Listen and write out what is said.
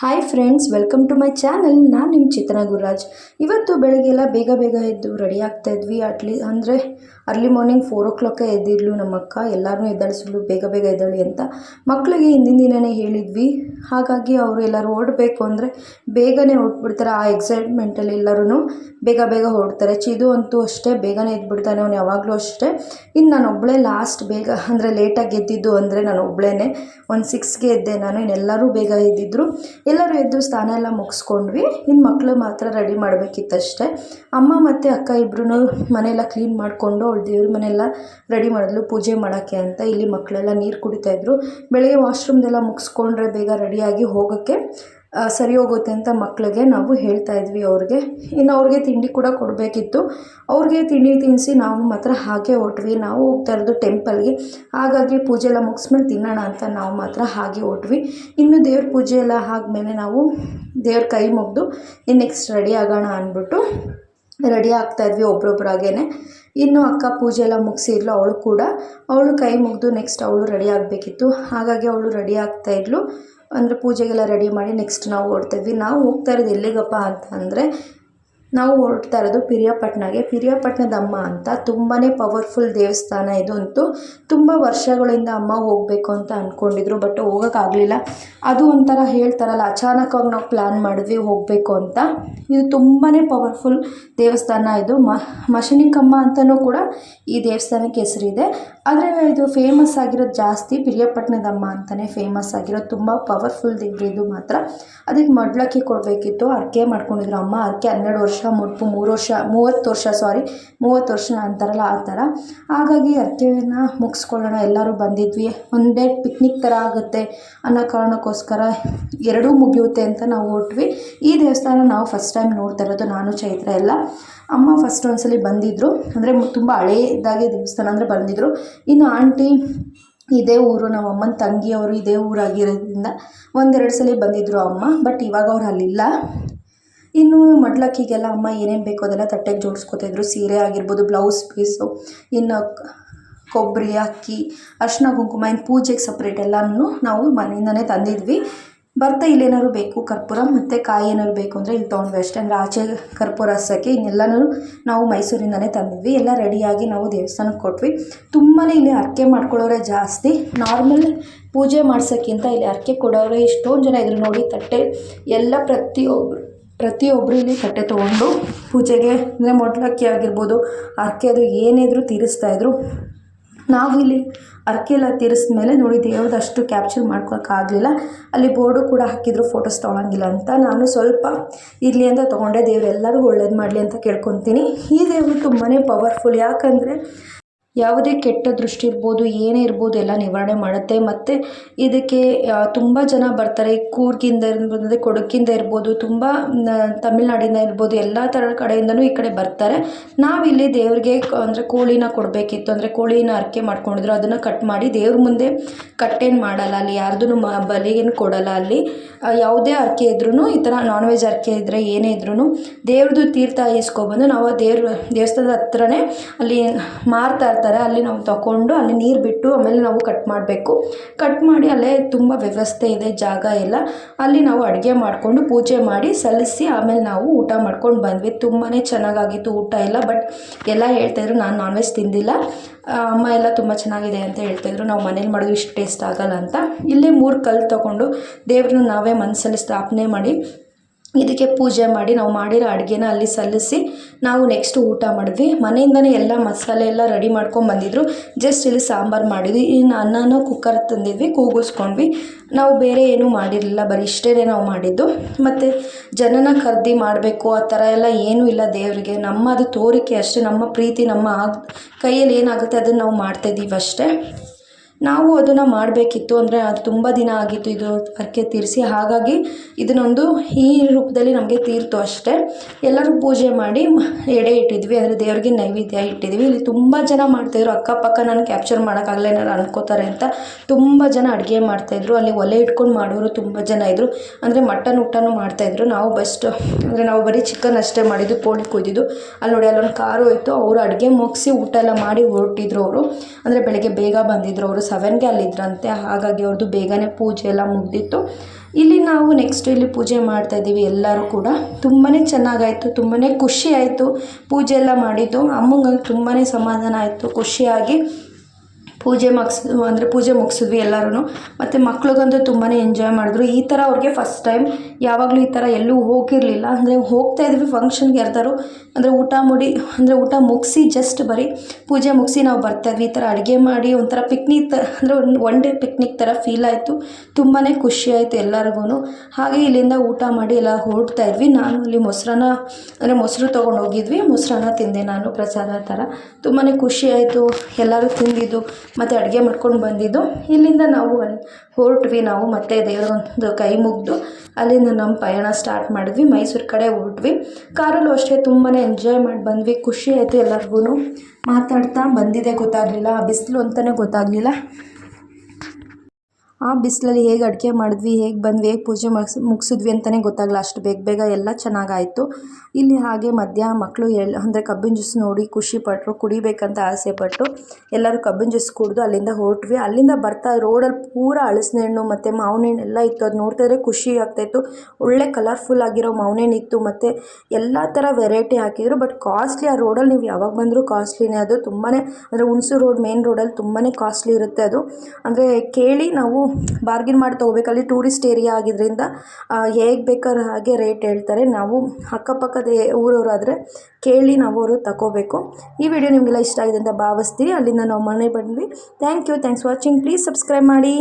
Hi friends welcome to my channel ನಾನು ನಿಮ್ಮ ಚಿತ್ರ ಗುರುರಾಜ್. ಇವತ್ತು ಬೆಳಗ್ಗೆ ಎಲ್ಲ ಬೇಗ ಬೇಗ ಎದ್ದು ರೆಡಿ ಆಗ್ತಾ ಇದ್ವಿ. ಅಟ್ಲಿ ಅಂದರೆ early morning four o'clock ಎದ್ದಿದ್ಲು ನಮ್ಮ ಅಕ್ಕ ಎಲ್ಲರನ್ನೂ ಎದ್ದೇಳಿಸಿದ್ಲು, ಬೇಗ ಬೇಗ ಎದ್ದಾಳಿ ಅಂತ. ಮಕ್ಕಳಿಗೆ ಹಿಂದಿನ ದಿನವೇ ಹೇಳಿದ್ವಿ. ಹಾಗಾಗಿ ಅವರು ಎಲ್ಲರೂ ಹೊರಡಬೇಕು ಅಂದರೆ ಬೇಗನೆ ಹೊರಟ್ಬಿಡ್ತಾರೆ ಆ ಎಕ್ಸೈಟ್ಮೆಂಟಲ್ಲಿ ಎಲ್ಲರೂ ಬೇಗ ಬೇಗ ಹೊರಡ್ತಾರೆ ಚಿದು ಅಂತೂ ಅಷ್ಟೇ ಬೇಗನೆ ಎದ್ಬಿಡ್ತಾನೆ ಅವನು ಯಾವಾಗಲೂ ಅಷ್ಟೇ. ಇನ್ನು ನಾನು ಒಬ್ಬಳೇ ಲಾಸ್ಟ್ ಬೇಗ, ಅಂದರೆ ಲೇಟಾಗಿ ಎದ್ದಿದ್ದು ಅಂದರೆ ನಾನು ಒಬ್ಬಳೇ ಒಂದು ಸಿಕ್ಸ್ಗೆ ಎದ್ದೆ ನಾನು. ಇನ್ನೆಲ್ಲರೂ ಬೇಗ ಎದ್ದಿದ್ರು. ಎಲ್ಲರೂ ಎದ್ದು ಸ್ನಾನ ಎಲ್ಲ ಮುಗಿಸ್ಕೊಂಡ್ವಿ. ಇನ್ನು ಮಕ್ಕಳು ಮಾತ್ರ ರೆಡಿ ಮಾಡಬೇಕಿತ್ತಷ್ಟೇ. ಅಮ್ಮ ಮತ್ತು ಅಕ್ಕ ಇಬ್ಬರೂ ಮನೆಯೆಲ್ಲ ಕ್ಲೀನ್ ಮಾಡಿಕೊಂಡು ಅವಳು ದೇವ್ರ ಮನೆಯೆಲ್ಲ ರೆಡಿ ಮಾಡಿದ್ಲು ಪೂಜೆ ಮಾಡೋಕ್ಕೆ ಅಂತ. ಇಲ್ಲಿ ಮಕ್ಕಳೆಲ್ಲ ನೀರು ಕುಡಿತಾಯಿದ್ರು ಬೆಳಗ್ಗೆ ವಾಶ್ರೂಮ್ದೆಲ್ಲ ಮುಗಿಸ್ಕೊಂಡ್ರೆ ಬೇಗ ರೆಡಿಯಾಗಿ ಹೋಗೋಕ್ಕೆ ಸರಿ ಹೋಗುತ್ತೆ ಅಂತ ಮಕ್ಕಳಿಗೆ ನಾವು ಹೇಳ್ತಾ ಇದ್ವಿ ಅವ್ರಿಗೆ. ಇನ್ನು ಅವ್ರಿಗೆ ತಿಂಡಿ ಕೂಡ ಕೊಡಬೇಕಿತ್ತು. ಅವ್ರಿಗೆ ತಿಂಡಿ ತಿನ್ನಿಸಿ ನಾವು ಮಾತ್ರ ಹಾಗೆ ಹೊಟ್ವಿ. ನಾವು ಹೋಗ್ತಾ ಇರೋದು ಟೆಂಪಲ್ಗೆ. ಹಾಗಾಗಿ ಪೂಜೆ ಎಲ್ಲ ಮುಗಿಸ್ಮೇಲೆ ತಿನ್ನೋಣ ಅಂತ ನಾವು ಮಾತ್ರ ಹಾಗೆ ಹೊಟ್ವಿ. ಇನ್ನು ದೇವ್ರ ಪೂಜೆ ಎಲ್ಲ ಆದಮೇಲೆ ನಾವು ದೇವ್ರ ಕೈ ಮುಗಿದು ಇನ್ನು ನೆಕ್ಸ್ಟ್ ರೆಡಿ ಆಗೋಣ ಅಂದ್ಬಿಟ್ಟು ರೆಡಿ ಆಗ್ತಾಯಿದ್ವಿ ಒಬ್ರೊಬ್ರಾಗೇ ಇನ್ನು ಅಕ್ಕ ಪೂಜೆ ಎಲ್ಲ ಮುಗಿಸಿದ್ಲು ಅವಳು ಕೂಡ. ಅವಳು ಕೈ ಮುಗಿದು ನೆಕ್ಸ್ಟ್ ಅವಳು ರೆಡಿ ಆಗಬೇಕಿತ್ತು. ಹಾಗಾಗಿ ಅವಳು ರೆಡಿ ಆಗ್ತಾ ಇದ್ಲು. ಅಂದರೆ ಪೂಜೆಗೆಲ್ಲ ರೆಡಿ ಮಾಡಿ ನೆಕ್ಸ್ಟ್ ನಾವು ಹೊರಡ್ತಿದ್ವಿ ನಾವು ಹೋಗ್ತಾ ಇರೋದು ಎಲ್ಲಿಗಪ್ಪ ಅಂತ ಅಂದರೆ ನಾವು ಹೊರಡ್ತಾ ಇರೋದು ಪಿರಿಯಾಪಟ್ಟಣಗೆ ಪಿರಿಯಾಪಟ್ಟಣದ ಅಮ್ಮ ಅಂತ ತುಂಬಾ ಪವರ್ಫುಲ್ ದೇವಸ್ಥಾನ ಇದು ಅಂತೂ ತುಂಬ ವರ್ಷಗಳಿಂದ ಅಮ್ಮ ಹೋಗಬೇಕು ಅಂತ ಅಂದ್ಕೊಂಡಿದ್ರು ಬಟ್ ಹೋಗೋಕ್ಕಾಗಲಿಲ್ಲ ಅದು ಒಂಥರ ಹೇಳ್ತಾರಲ್ಲ ಅಚಾನಕ್ಕಾಗಿ ನಾವು ಪ್ಲ್ಯಾನ್ ಮಾಡಿದ್ವಿ ಹೋಗಬೇಕು ಅಂತ. ಇದು ತುಂಬಾ ಪವರ್ಫುಲ್ ದೇವಸ್ಥಾನ ಇದು. ಮಶನಿಕಮ್ಮ ಅಂತಲೂ ಕೂಡ ಈ ದೇವಸ್ಥಾನಕ್ಕೆ ಹೆಸರಿದೆ. ಆದರೆ ಇದು ಫೇಮಸ್ ಆಗಿರೋದು ಜಾಸ್ತಿ ಪಿರಿಯಾಪಟ್ಟಣದಮ್ಮ ಅಂತಲೇ ಫೇಮಸ್ ಆಗಿರೋದು. ತುಂಬ ಪವರ್ಫುಲ್ ದೇವ್ರು ಇದು ಮಾತ್ರ. ಅದಕ್ಕೆ ಮಡ್ಲಕ್ಕಿ ಕೊಡಬೇಕಿತ್ತು, ಅರ್ಕೆ ಮಾಡ್ಕೊಂಡಿದ್ರು. ಅಮ್ಮ ಅರ್ಕೆ ಹನ್ನೆರಡು ವರ್ಷ ಮುಟ್ಪು ಮೂರು ವರ್ಷ, ಮೂವತ್ತು ವರ್ಷ ಸಾರಿ ಮೂವತ್ತು ವರ್ಷ ಅಂತಾರಲ್ಲ ಆ ಥರ. ಹಾಗಾಗಿ ಅರ್ಕೆನ ಮುಗಿಸ್ಕೊಳ್ಳೋಣ. ಎಲ್ಲರೂ ಬಂದಿದ್ವಿ. ಒಂದೇ ಪಿಕ್ನಿಕ್ ಥರ ಆಗುತ್ತೆ ಅನ್ನೋ ಕಾರಣಕ್ಕೋಸ್ಕರ ಎರಡೂ ಮುಗಿಯುತ್ತೆ ಅಂತ ನಾವು ಹೊರಟ್ವಿ ಈ ದೇವಸ್ಥಾನ ನಾವು ಫಸ್ಟ್ ಟೈಮ್ ನೋಡ್ತಾ ಇರೋದು ನಾನು, ಚೈತ್ರ ಎಲ್ಲ. ಅಮ್ಮ ಫಸ್ಟ್ ಒಂದ್ಸಲ ಬಂದಿದ್ದರು ಅಂದರೆ ತುಂಬ ಹಳೆಯದಾಗಿ ದೇವಸ್ಥಾನ ಅಂದರೆ ಬಂದಿದ್ದರು ಇನ್ನು ಆಂಟಿ ಇದೇ ಊರು, ನಮ್ಮ ಅಮ್ಮನ ತಂಗಿಯವರು ಇದೇ ಊರಾಗಿರೋದ್ರಿಂದ ಒಂದೆರಡು ಸಲ ಬಂದಿದ್ದರು ಅಮ್ಮ. ಬಟ್ ಇವಾಗ ಅವ್ರು ಅಲ್ಲಿಲ್ಲ. ಇನ್ನು ಮಡ್ಲಕ್ಕಿಗೆಲ್ಲ ಅಮ್ಮ ಏನೇನು ಬೇಕೋ ಅದೆಲ್ಲ ತಟ್ಟೆಗೆ ಜೋಡಿಸ್ಕೊತಾಯಿದ್ರು ಸೀರೆ ಆಗಿರ್ಬೋದು ಬ್ಲೌಸ್ ಪೀಸು ಇನ್ನು ಕೊಬ್ಬರಿ, ಅಕ್ಕಿ ಅರ್ಶಿನ ಕುಂಕುಮ ಇನ್ನು ಪೂಜೆಗೆ ಸಪ್ರೇಟ್ ಎಲ್ಲನೂ ನಾವು ಮನೆಯಿಂದನೇ ತಂದಿದ್ವಿ. ಬರ್ತಾ ಇಲ್ಲೇನಾದ್ರು ಬೇಕು ಕರ್ಪೂರ, ಮತ್ತು ಕಾಯಿ ಏನಾದ್ರು ಬೇಕು ಅಂದರೆ ಇಲ್ಲಿ ತೊಗೊಂಡ್ವಿ ಅಷ್ಟೇ. ಅಂದರೆ ಆಚೆ ಕರ್ಪೂರ ಹಸಕ್ಕೆ ಇನ್ನೆಲ್ಲನೂ ನಾವು ಮೈಸೂರಿಂದನೇ ತಂದಿದ್ವಿ. ಎಲ್ಲ ರೆಡಿಯಾಗಿ ನಾವು ದೇವಸ್ಥಾನಕ್ಕೆ ಕೊಟ್ವಿ. ತುಂಬಾ ಇಲ್ಲಿ ಅರ್ಕೆ ಮಾಡ್ಕೊಳ್ಳೋರೆ ಜಾಸ್ತಿ. ನಾರ್ಮಲ್ ಪೂಜೆ ಮಾಡ್ಸೋಕ್ಕಿಂತ ಇಲ್ಲಿ ಅರ್ಕೆ ಕೊಡೋರೆ ಎಷ್ಟೊಂದು ಜನ ಇದ್ರು ನೋಡಿ, ತಟ್ಟೆ ಎಲ್ಲ ಪ್ರತಿಯೊಬ್ಬರು ಪ್ರತಿಯೊಬ್ಬರು ಇಲ್ಲಿ ತಟ್ಟೆ ತೊಗೊಂಡು ಪೂಜೆಗೆ, ಅಂದರೆ ಮೊಡ್ಲಕ್ಕಿ ಆಗಿರ್ಬೋದು ಅರ್ಕೆ ಅದು ಏನಿದ್ರು ತೀರಿಸ್ತಾಯಿದ್ರು ನಾವು ಇಲ್ಲಿ ಅರ್ಕೆ ಎಲ್ಲ ತೀರಿಸಿದ್ಮೇಲೆ ನೋಡಿ ದೇವ್ರದ್ದು ಅಷ್ಟು ಕ್ಯಾಪ್ಚರ್ ಮಾಡ್ಕೊಳಕ್ಕಾಗಲಿಲ್ಲ ಅಲ್ಲಿ ಬೋರ್ಡು ಕೂಡ ಹಾಕಿದ್ರು ಫೋಟೋಸ್ ತೊಗೊಳಂಗಿಲ್ಲ ಅಂತ. ನಾನು ಸ್ವಲ್ಪ ಇರಲಿ ಅಂತ ತೊಗೊಂಡೆ. ದೇವ್ರು ಎಲ್ಲರಿಗೂ ಒಳ್ಳೇದು ಮಾಡಲಿ ಅಂತ ಕೇಳ್ಕೊತೀನಿ. ಈ ದೇವರು ತುಂಬಾ ಪವರ್ಫುಲ್ ಯಾಕಂದರೆ ಯಾವುದೇ ಕೆಟ್ಟ ದೃಷ್ಟಿ ಇರ್ಬೋದು, ಏನೇ ಇರ್ಬೋದು ಎಲ್ಲ ನಿವಾರಣೆ ಮಾಡುತ್ತೆ. ಮತ್ತು ಇದಕ್ಕೆ ತುಂಬ ಜನ ಬರ್ತಾರೆ. ಕೂರ್ಗಿಂದ ಇರ್ಬೋದು, ಕೊಡಗಿಂದ ಇರ್ಬೋದು, ತುಂಬ ತಮಿಳ್ನಾಡಿಂದ ಇರ್ಬೋದು, ಎಲ್ಲ ಥರದ ಕಡೆಯಿಂದನೂ ಈ ಕಡೆ ಬರ್ತಾರೆ. ನಾವಿಲ್ಲಿ ದೇವ್ರಿಗೆ ಅಂದರೆ ಕೋಳಿನ ಕೊಡಬೇಕಿತ್ತು. ಅಂದರೆ ಕೋಳಿನ ಅರ್ಕೆ ಮಾಡ್ಕೊಂಡಿದ್ರು. ಅದನ್ನು ಕಟ್ ಮಾಡಿ ದೇವ್ರ ಮುಂದೆ ಕಟ್ಟೇನು ಮಾಡಲ್ಲ ಅಲ್ಲಿ. ಯಾರ್ದೂ ಮ, ಬಲಿಗೇನು ಕೊಡಲ್ಲ ಅಲ್ಲಿ. ಯಾವುದೇ ಅರ್ಕೆ ಇದ್ರೂ ಈ ಥರ ನಾನ್ ವೆಜ್ ಅರ್ಕೆ ಇದ್ದರೆ ಏನೇ ಇದ್ರೂ ದೇವ್ರದ್ದು ತೀರ್ಥ ಇಸ್ಕೊಬಂದು ನಾವು ದೇವ್ರ, ದೇವಸ್ಥಾನದ ಹತ್ರನೇ ಅಲ್ಲಿ ಮಾರ್ತಾ ಇರ್ತಾರೆ. ಅಲ್ಲಿ ನಾವು ತಗೊಂಡು ಅಲ್ಲಿ ನೀರು ಬಿಟ್ಟು ಆಮೇಲೆ ನಾವು ಕಟ್ ಮಾಡಬೇಕು. ಕಟ್ ಮಾಡಿ ಅಲ್ಲೇ ತುಂಬ ವ್ಯವಸ್ಥೆ ಇದೆ, ಜಾಗ ಎಲ್ಲ. ಅಲ್ಲಿ ನಾವು ಅಡುಗೆ ಮಾಡಿಕೊಂಡು ಪೂಜೆ ಮಾಡಿ ಸಲ್ಲಿಸಿ ಆಮೇಲೆ ನಾವು ಊಟ ಮಾಡ್ಕೊಂಡು ಬಂದ್ವಿ. ತುಂಬಾ ಚೆನ್ನಾಗಾಗಿತ್ತು ಊಟ ಎಲ್ಲ ಬಟ್ ಎಲ್ಲ ಹೇಳ್ತಾಯಿದ್ರು ನಾನು ನಾನ್ ವೆಜ್ ತಿಂದಿಲ್ಲ. ಅಮ್ಮ ಎಲ್ಲ ತುಂಬ ಚೆನ್ನಾಗಿದೆ ಅಂತ ಹೇಳ್ತಾಯಿದ್ರು ನಾವು ಮನೇಲಿ ಮಾಡೋದು ಇಷ್ಟು ಟೇಸ್ಟ್ ಆಗಲ್ಲ ಅಂತ. ಇಲ್ಲೇ ಮೂರು ಕಲ್ಲು ತೊಗೊಂಡು ದೇವ್ರನ್ನ ನಾವೇ ಮನಸ್ಸಲ್ಲಿ ಸ್ಥಾಪನೆ ಮಾಡಿ ಇದಕ್ಕೆ ಪೂಜೆ ಮಾಡಿ ನಾವು ಮಾಡಿರೋ ಅಡುಗೆನ ಅಲ್ಲಿ ಸಲ್ಲಿಸಿ ನಾವು ನೆಕ್ಸ್ಟ್ ಊಟ ಮಾಡಿದ್ವಿ. ಮನೆಯಿಂದನೇ ಎಲ್ಲ ಮಸಾಲೆ ಎಲ್ಲ ರೆಡಿ ಮಾಡ್ಕೊಂಡು ಬಂದಿದ್ರು. ಜಸ್ಟ್ ಇಲ್ಲಿ ಸಾಂಬಾರು ಮಾಡಿದ್ವಿ. ಇನ್ನು ಅನ್ನನ ಕುಕ್ಕರ್ ತಂದಿದ್ವಿ, ಕೂಗಿಸ್ಕೊಂಡ್ವಿ. ನಾವು ಬೇರೆ ಏನೂ ಮಾಡಿರಲಿಲ್ಲ, ಬರೀ ಇಷ್ಟೇ ನಾವು ಮಾಡಿದ್ದು. ಮತ್ತು ಜನನ ಖರೀದಿ ಮಾಡಬೇಕು, ಆ ಥರ ಎಲ್ಲ ಏನೂ ಇಲ್ಲ ದೇವರಿಗೆ. ನಮ್ಮ ಅದು ತೋರಿಕೆ ಅಷ್ಟೇ, ನಮ್ಮ ಪ್ರೀತಿ, ನಮ್ಮ ಕೈಯಲ್ಲಿ ಏನಾಗುತ್ತೆ ಅದನ್ನು ನಾವು ಮಾಡ್ತಾಯಿದ್ದೀವಿ ಅಷ್ಟೇ. ನಾವು ಅದನ್ನು ಮಾಡಬೇಕಿತ್ತು ಅಂದರೆ ಅದು ತುಂಬ ದಿನ ಆಗಿತ್ತು ಇದು ಅರ್ಕೆ ತೀರಿಸಿ. ಹಾಗಾಗಿ ಇದನ್ನೊಂದು ಈ ರೂಪದಲ್ಲಿ ನಮಗೆ ತೀರ್ತು ಅಷ್ಟೇ. ಎಲ್ಲರೂ ಪೂಜೆ ಮಾಡಿ ಎಡೆ ಇಟ್ಟಿದ್ವಿ, ಅಂದರೆ ದೇವ್ರಿಗೆ ನೈವೇದ್ಯ ಇಟ್ಟಿದ್ವಿ. ಇಲ್ಲಿ ತುಂಬ ಜನ ಮಾಡ್ತಾಯಿದ್ರು ಅಕ್ಕಪಕ್ಕ ನಾನು ಕ್ಯಾಪ್ಚರ್ ಮಾಡೋಕ್ಕಾಗಲ್ಲ ಏನಾರು ಅನ್ಕೋತಾರೆ ಅಂತ ತುಂಬ ಜನ ಅಡುಗೆ ಮಾಡ್ತಾಯಿದ್ರು ಅಲ್ಲಿ ಒಲೆ ಇಟ್ಕೊಂಡು ಮಾಡೋರು ತುಂಬ ಜನ ಇದ್ದರು ಅಂದರೆ ಮಟನ್ ಊಟನೂ ಮಾಡ್ತಾಯಿದ್ರು ನಾವು ಬೆಸ್ಟ್ ಅಂದರೆ ನಾವು ಬರೀ ಚಿಕನ್ ಅಷ್ಟೇ ಮಾಡಿದ್ದು, ಕೋಳಿ ಕುಯ್ದಿದ್ದು. ಅಲ್ಲಿ ನೋಡಿ ಅಲ್ಲೊಂದು ಕಾರು ಇತ್ತು. ಅವರು ಅಡುಗೆ ಮುಗಿಸಿ ಊಟ ಎಲ್ಲ ಮಾಡಿ ಹೊರಟಿದ್ರು ಅವರು. ಅಂದರೆ ಬೆಳಗ್ಗೆ ಬೇಗ ಬಂದಿದ್ರು ಅವರು. ಸೆವೆನ್ಗೆ ಅಲ್ಲಿದ್ರಂತೆ. ಹಾಗಾಗಿ ಅವ್ರದ್ದು ಬೇಗನೆ ಪೂಜೆ ಎಲ್ಲ ಮುಗ್ದಿತ್ತು. ಇಲ್ಲಿ ನಾವು ನೆಕ್ಸ್ಟ್ ಇಲ್ಲಿ ಪೂಜೆ ಮಾಡ್ತಾ ಇದ್ದೀವಿ ಎಲ್ಲರೂ ಕೂಡ. ತುಂಬಾ ಚೆನ್ನಾಗಾಯಿತು ತುಂಬಾ ಖುಷಿ ಆಯಿತು ಪೂಜೆ ಎಲ್ಲ ಮಾಡಿದ್ದು. ಅಮ್ಮಂಗೆ ತುಂಬಾ ಸಮಾಧಾನ ಆಯಿತು, ಖುಷಿಯಾಗಿ. ಪೂಜೆ ಮಗ್ಸ್ ಅಂದರೆ ಪೂಜೆ ಮುಗಿಸಿದ್ವಿ ಎಲ್ಲರೂ ಮತ್ತು ಮಕ್ಳಿಗಂತೂ ತುಂಬಾ ಎಂಜಾಯ್ ಮಾಡಿದ್ರು. ಈ ಥರ ಅವ್ರಿಗೆ ಫಸ್ಟ್ ಟೈಮ್ ಯಾವಾಗಲೂ ಈ ಥರ ಎಲ್ಲೂ ಹೋಗಿರಲಿಲ್ಲ. ಅಂದರೆ ಹೋಗ್ತಾ ಇದ್ವಿ ಫಂಕ್ಷನ್ಗೆ ಯಾರ್ದಾರು. ಅಂದರೆ ಊಟ ಮುಡಿ, ಅಂದರೆ ಊಟ ಮುಗಿಸಿ ಜಸ್ಟ್ ಬರೀ ಪೂಜೆ ಮುಗಿಸಿ ನಾವು ಬರ್ತಾ ಇದ್ವಿ. ಈ ಥರ ಅಡುಗೆ ಮಾಡಿ ಒಂಥರ ಪಿಕ್ನಿಕ್ ತ, ಅಂದರೆ ಒಂದು ಒನ್ ಡೇ ಪಿಕ್ನಿಕ್ ಥರ ಫೀಲ್ ಆಯಿತು. ತುಂಬಾ ಖುಷಿ ಆಯಿತು ಎಲ್ಲರಿಗೂ ಹಾಗೆ ಇಲ್ಲಿಂದ ಊಟ ಮಾಡಿ ಎಲ್ಲ ಹೊರಡ್ತಾ ಇದ್ವಿ. ನಾನು ಅಲ್ಲಿ ಮೊಸರನ್ನ, ಅಂದರೆ ಮೊಸರು ತೊಗೊಂಡು ಹೋಗಿದ್ವಿ. ಮೊಸರನ್ನ ತಿಂದೆ ನಾನು ಪ್ರಸಾದ ಥರ ತುಂಬಾ ಖುಷಿ ಆಯಿತು. ಎಲ್ಲರೂ ತಿಂದಿದ್ದು. ಮತ್ತು ಅಡುಗೆ ಮಾಡ್ಕೊಂಡು ಬಂದಿದ್ದು. ಇಲ್ಲಿಂದ ನಾವು ಹೊರಟ್ವಿ ನಾವು ಮತ್ತೆ ಒಂದು ಕೈ ಮುಗಿದು. ಅಲ್ಲಿಂದ ನಮ್ಮ ಪಯಣ ಸ್ಟಾರ್ಟ್ ಮಾಡಿದ್ವಿ. ಮೈಸೂರು ಕಡೆ ಹೊರಟ್ವಿ. ಕಾರಲ್ಲೂ ಅಷ್ಟೇ ತುಂಬಾ ಎಂಜಾಯ್ ಮಾಡಿ ಬಂದ್ವಿ. ಖುಷಿ ಆಯಿತು ಎಲ್ಲರಿಗೂ ಮಾತಾಡ್ತಾ ಬಂದಿದೆ ಗೊತ್ತಾಗಲಿಲ್ಲ. ಬಿಸಿಲು ಅಂತಲೇ ಗೊತ್ತಾಗಲಿಲ್ಲ. ಆ ಬಿಸಿಲಲ್ಲಿ ಹೇಗೆ ಅಡುಗೆ ಮಾಡಿದ್ವಿ, ಹೇಗೆ ಬಂದ್ವಿ, ಹೇಗೆ ಪೂಜೆ ಮುಗ್ಸ್, ಮುಗಿಸಿದ್ವಿ ಅಂತಲೇ ಗೊತ್ತಾಗಲ್ಲ ಅಷ್ಟು ಬೇಗ ಬೇಗ ಎಲ್ಲ ಚೆನ್ನಾಗಾಯಿತು. ಇಲ್ಲಿ ಹಾಗೆ ಮಧ್ಯ ಮಕ್ಕಳು ಎಳ್, ಅಂದರೆ ಕಬ್ಬಿನ ಜ್ಯೂಸ್ ನೋಡಿ ಖುಷಿಪಟ್ಟರು ಕುಡಿಬೇಕಂತ ಆಸೆ ಪಟ್ಟು ಎಲ್ಲರೂ ಕಬ್ಬಿನ ಜ್ಯೂಸ್ ಕುಡಿದು ಅಲ್ಲಿಂದ ಹೊರಟ್ವಿ. ಅಲ್ಲಿಂದ ಬರ್ತಾ ರೋಡಲ್ಲಿ ಪೂರ ಹಳಸಿನ ಹಣ್ಣು ಮತ್ತು ಮಾವಿನ ಹಣ್ಣು ಎಲ್ಲ ಇತ್ತು. ಅದು ನೋಡ್ತಾ ಇದ್ರೆ ಖುಷಿ ಆಗ್ತಾಯಿತ್ತು ಒಳ್ಳೆ ಕಲರ್ಫುಲ್ ಆಗಿರೋ ಮಾವಿನ ಹಣ್ಣು ಇತ್ತು ಮತ್ತು ಎಲ್ಲ ಥರ ವೆರೈಟಿ ಹಾಕಿದ್ರು. ಬಟ್ ಕಾಸ್ಟ್ಲಿ ಆ ರೋಡಲ್ಲಿ ನೀವು ಯಾವಾಗ ಬಂದರೂ ಕಾಸ್ಟ್ಲಿನೇ ಅದು ತುಂಬಾ ಅಂದರೆ ಹುಣಸೂರು ರೋಡ್ ಮೇನ್ ರೋಡಲ್ಲಿ ತುಂಬಾ ಕಾಸ್ಟ್ಲಿ ಇರುತ್ತೆ ಅದು. ಅಂದರೆ ಕೇಳಿ ನಾವು ಬಾರ್ಗಿನ್ ಮಾಡಿ ತೊಗೋಬೇಕು. ಅಲ್ಲಿ ಟೂರಿಸ್ಟ್ ಏರಿಯಾ ಆಗಿದ್ದರಿಂದ ಹೇಗೆ ಬೇಕಾದ್ರೆ ಹಾಗೆ ರೇಟ್ ಹೇಳ್ತಾರೆ. ನಾವು ಅಕ್ಕಪಕ್ಕದ ಊರವರಾದರೆ ಕೇಳಿ ನಾವು ಅವರು ತಗೋಬೇಕು. ಈ ವಿಡಿಯೋ ನಿಮಗೆಲ್ಲ ಇಷ್ಟ ಆಗಿದೆ ಅಂತ ಭಾವಿಸ್ತೀವಿ ಅಲ್ಲಿಂದ ನಾವು ಮನೆ ಬಂದ್ವಿ. Thank you thanks watching please subscribe ಮಾಡಿ.